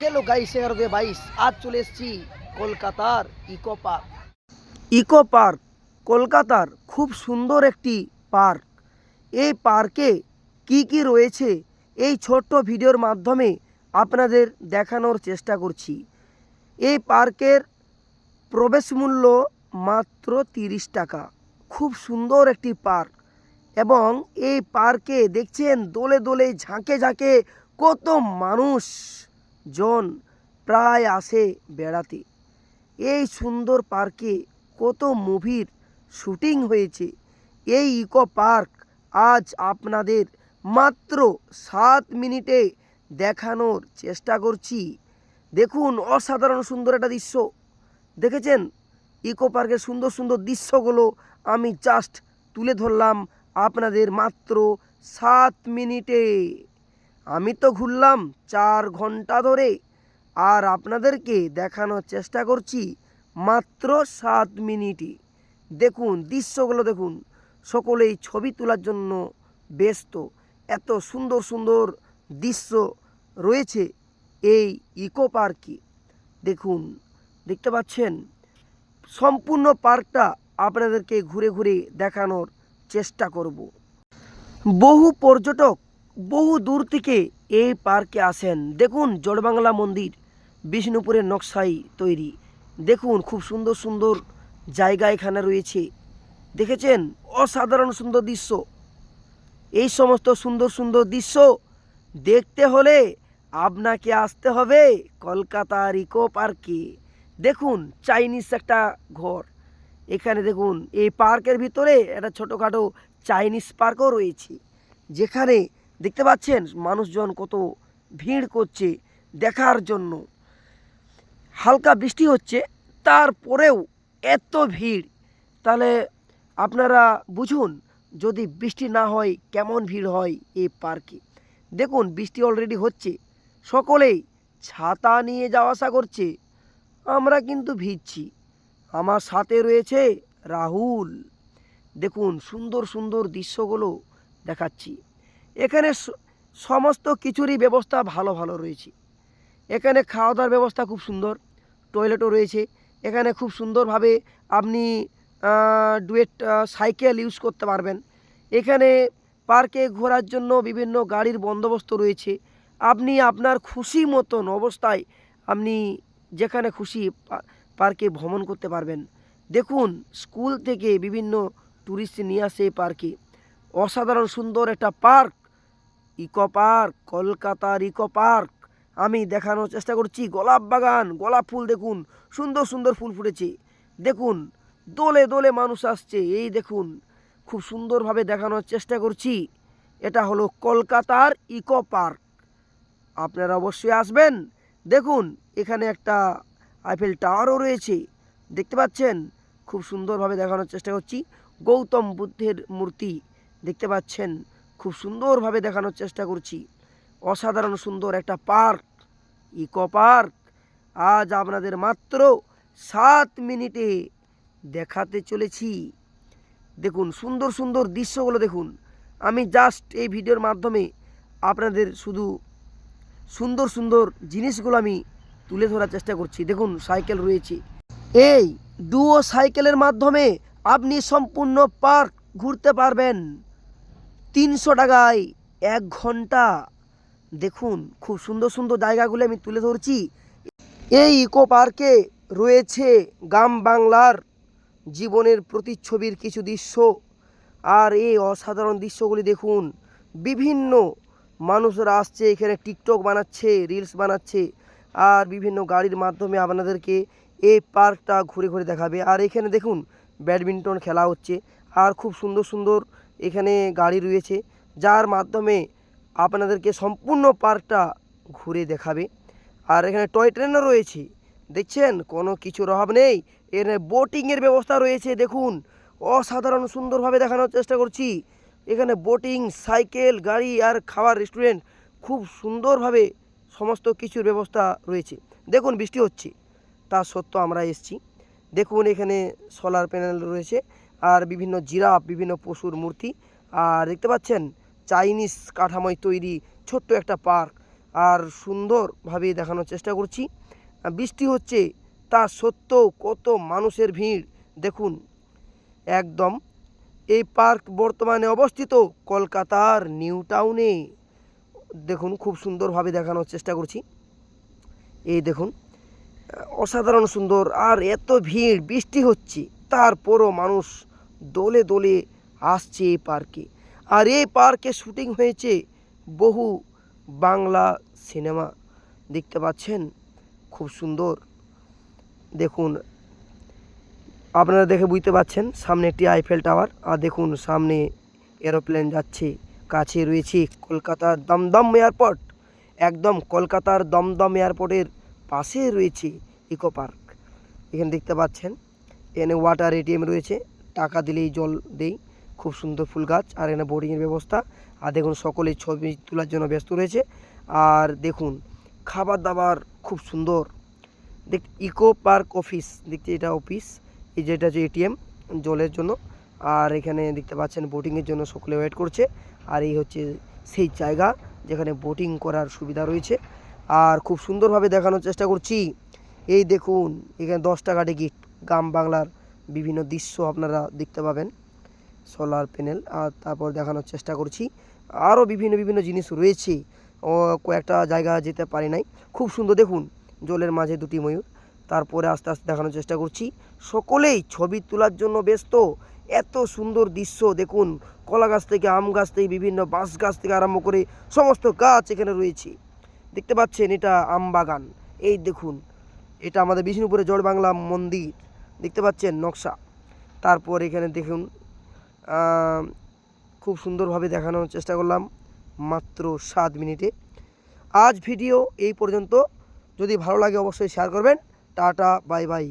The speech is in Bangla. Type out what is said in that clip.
হ্যালো গাইস এগারো দিয়ে বাইশ। আজ চলে এসেছি কলকাতার ইকো পার্ক। ইকো পার্ক, কলকাতার খুব সুন্দর একটি পার্ক। এই পার্কে কি কি রয়েছে এই ছোট্ট ভিডিওর মাধ্যমে আপনাদের দেখানোর চেষ্টা করছি। এই পার্কের প্রবেশ মূল্য মাত্র তিরিশ টাকা। খুব সুন্দর একটি পার্ক এবং এই পার্কে দেখছেন দোলে দোলে, ঝাঁকে ঝাঁকে কত মানুষ। জন প্রায় আসে বেড়াতে। এই সুন্দর পার্কে কত মুভির শুটিং হয়েছে। এই ইকো পার্ক আজ আপনাদের মাত্র সাত মিনিটে দেখানোর চেষ্টা করছি। দেখুন অসাধারণ সুন্দর একটা দৃশ্য। দেখেছেন? ইকো পার্কের সুন্দর সুন্দর দৃশ্যগুলো আমি জাস্ট তুলে ধরলাম আপনাদের মাত্র সাত মিনিটে আমি তো ঘুরলাম চার ঘণ্টা ধরে আর আপনাদেরকে দেখানোর চেষ্টা করছি মাত্র সাত মিনিটে দেখুন, দৃশ্যগুলো দেখুন। সকলেই ছবি তোলার জন্য ব্যস্ত। এত সুন্দর সুন্দর দৃশ্য রয়েছে এই ইকো পার্কে। দেখুন, দেখতে পাচ্ছেন? সম্পূর্ণ পার্কটা আপনাদেরকে ঘুরে ঘুরে দেখানোর চেষ্টা করব। বহু পর্যটক বহু দূর থেকে এই পার্কে আসেন। দেখুন জলবাংলা মন্দির, বিষ্ণুপুরের নকশাই তৈরি। দেখুন খুব সুন্দর সুন্দর জায়গা এখানে রয়েছে। দেখেছেন? অসাধারণ সুন্দর দৃশ্য। এই সমস্ত সুন্দর সুন্দর দৃশ্য দেখতে হলে আপনাকে আসতে হবে কলকাতার ইকো পার্কে। দেখুন, চাইনিজ একটা ঘর। এখানে দেখুন, এই পার্কের ভিতরে একটা ছোটোখাটো চাইনিজ পার্কও রয়েছে। যেখানে দেখতে পাচ্ছেন মানুষজন কত ভিড় করছে দেখার জন্য। হালকা বৃষ্টি হচ্ছে, তারপরেও এত ভিড়। তাহলে আপনারা বুঝুন, যদি বৃষ্টি না হয়, কেমন ভিড় হয় এই পার্কে? দেখুন, বৃষ্টি অলরেডি হচ্ছে। সকলেই ছাতা নিয়ে যাওয়া আসা করছে। আমরা কিন্তু ভিজছি। আমার সাথে রয়েছে রাহুল। দেখুন, সুন্দর সুন্দর দৃশ্যগুলো দেখাচ্ছি। এখানে সমস্ত কিছুরই ব্যবস্থা ভালো ভালো রয়েছে। এখানে খাওয়া দাওয়ার ব্যবস্থা খুব সুন্দর টয়লেটও রয়েছে। এখানে খুব সুন্দরভাবে আপনি ডুয়েট সাইকেল ইউজ করতে পারবেন। এখানে পার্কে ঘোরার জন্য বিভিন্ন গাড়ির বন্দোবস্ত রয়েছে। আপনি আপনার খুশি মতন অবস্থায় আপনি যেখানে খুশি পার্কে ভ্রমণ করতে পারবেন। দেখুন স্কুল থেকে বিভিন্ন ট্যুরিস্ট নিয়ে আসে পার্কে অসাধারণ সুন্দর একটা পার্ক ইকো পার্ক, কলকাতার ইকো পার্ক। আমি দেখানোর চেষ্টা করছি। গোলাপ বাগান, গোলাপ ফুল দেখুন। সুন্দর সুন্দর ফুল ফুটেছে। দেখুন, দোলে দোলে মানুষ আসছে। এই দেখুন, খুব সুন্দরভাবে দেখানোর চেষ্টা করছি। এটা হলো কলকাতার ইকো পার্ক। আপনারা অবশ্যই আসবেন। দেখুন, এখানে একটা আইফেল টাওয়ারও রয়েছে। দেখতে পাচ্ছেন? খুব সুন্দরভাবে দেখানোর চেষ্টা করছি। গৌতম বুদ্ধের মূর্তি। দেখতে পাচ্ছেন? খুব সুন্দরভাবে দেখানোর চেষ্টা করছি। অসাধারণ সুন্দর একটা পার্ক, ইকো পার্ক। আজ আপনাদের মাত্র সাত মিনিটে দেখাতে চলেছি। দেখুন, সুন্দর সুন্দর দৃশ্যগুলো দেখুন। আমি জাস্ট এই ভিডিওর মাধ্যমে আপনাদের শুধু সুন্দর সুন্দর জিনিসগুলো আমি তুলে ধরার চেষ্টা করছি। দেখুন, সাইকেল রয়েছে। এই ডুও সাইকেলের মাধ্যমে আপনি সম্পূর্ণ পার্ক ঘুরতে পারবেন। তিনশো টাকায় এক ঘণ্টা। দেখুন, খুব সুন্দর সুন্দর জায়গাগুলো আমি তুলে ধরছি। এই ইকো পার্কে রয়েছে গ্রাম বাংলার জীবনের প্রতিচ্ছবির কিছু দৃশ্য। আর এই অসাধারণ দৃশ্যগুলি দেখুন, বিভিন্ন মানুষরা আসছে, এখানে টিকটক বানাচ্ছে, রিলস বানাচ্ছে, আর বিভিন্ন গাড়ির মাধ্যমে আপনাদেরকে এই পার্কটা ঘুরে ঘুরে দেখাবে। আর এখানে দেখুন, ব্যাডমিন্টন খেলা হচ্ছে, আর খুব সুন্দর সুন্দর এখানে গাড়ি রয়েছে, যার মাধ্যমে আপনাদেরকে সম্পূর্ণ পার্কটা ঘুরে দেখাবে। আর এখানে টয় ট্রেনও রয়েছে। দেখছেন? কোনো কিছুর অভাব নেই। এখানে বোটিংয়ের ব্যবস্থা রয়েছে, দেখুন। অসাধারণ সুন্দরভাবে দেখানোর চেষ্টা করছি। এখানে বোটিং, সাইকেল, গাড়ি আর খাবার রেস্টুরেন্ট, খুব সুন্দরভাবে সমস্ত কিছুর ব্যবস্থা রয়েছে। দেখুন, বৃষ্টি হচ্ছে। তা সত্ত্বেও আমরা এসছি। দেখুন, এখানে সোলার প্যানেল রয়েছে। আর বিভিন্ন জিরাফ, বিভিন্ন পশুর মূর্তি। আর দেখতে পাচ্ছেন, চাইনিজ কাঠামোয় তৈরি ছোট্ট একটা পার্ক। আর সুন্দরভাবে দেখানোর চেষ্টা করছি। বৃষ্টি হচ্ছে, তা সত্ত্বেও কত মানুষের ভিড়, দেখুন। একদম, এই পার্ক বর্তমানে অবস্থিত কলকাতার নিউ টাউনে। দেখুন, খুব সুন্দরভাবে দেখানোর চেষ্টা করছি। এই দেখুন, অসাধারণ সুন্দর, আর এত ভিড়, বৃষ্টি হচ্ছে, তারপরও মানুষ দোলে দোলে আসছে এই পার্কে। আর এই পার্কে শুটিং হয়েছে বহু বাংলা সিনেমা। দেখতে পাচ্ছেন? খুব সুন্দর। দেখুন, আপনারা দেখে বুঝতে পাচ্ছেন, সামনে একটি আইফেল টাওয়ার আর দেখুন, সামনে এরোপ্লেন যাচ্ছে। কাছে রয়েছে কলকাতার দমদম এয়ারপোর্ট একদম কলকাতার দমদম এয়ারপোর্টের পাশে রয়েছে ইকো পার্ক এখানে দেখতে পাচ্ছেন, এখানে ওয়াটার এটিএম রয়েছে। টাকা দিলেই জল দেই। খুব সুন্দর ফুল গাছ। আর এখানে বোর্ডিংয়ের ব্যবস্থা। আর দেখুন, সকলেই ছবি তোলার জন্য ব্যস্ত রয়েছে। আর দেখুন খাবার দাবার খুব সুন্দর। দেখ, ইকো পার্ক অফিস। দেখতে এটা অফিস। এই যে এটা হচ্ছে এটিএম জলের জন্য। আর এখানে দেখতে পাচ্ছেন বোটিংয়ের জন্য সকলে ওয়েট করছে। আর এই হচ্ছে সেই জায়গা যেখানে বোটিং করার সুবিধা রয়েছে। আর খুব সুন্দরভাবে দেখানোর চেষ্টা করছি। এই দেখুন, এখানে দশ টাকা টিকিট। গ্রাম বাংলার বিভিন্ন দৃশ্য আপনারা দেখতে পাবেন সোলার প্যানেল আর তারপর দেখানোর চেষ্টা করছি। আরও বিভিন্ন বিভিন্ন জিনিস রয়েছে, ও কয়েকটা জায়গা যেতে পারি নাই। খুব সুন্দর দেখুন, জলের মাঝে দুটি ময়ূর। তারপরে আস্তে আস্তে দেখানোর চেষ্টা করছি। সকলেই ছবি তোলার জন্য ব্যস্ত। এত সুন্দর দৃশ্য দেখুন, কলা গাছ থেকে আম গাছ থেকে বিভিন্ন বাঁশ গাছ থেকে আরম্ভ করে সমস্ত গাছ এখানে রয়েছে। দেখতে পাচ্ছেন এটা আম বাগান। এই দেখুন, এটা আমাদের বিষ্ণুপুরে জল বাংলা মন্দির। দেখতে পাচ্ছেন নকশা। তারপর এখানে দেখুন খুব সুন্দরভাবে দেখানোর চেষ্টা করলাম মাত্র সাত মিনিটে। আজ ভিডিও এই পর্যন্ত। যদি ভালো লাগে অবশ্যই শেয়ার করবেন। Tata bye bye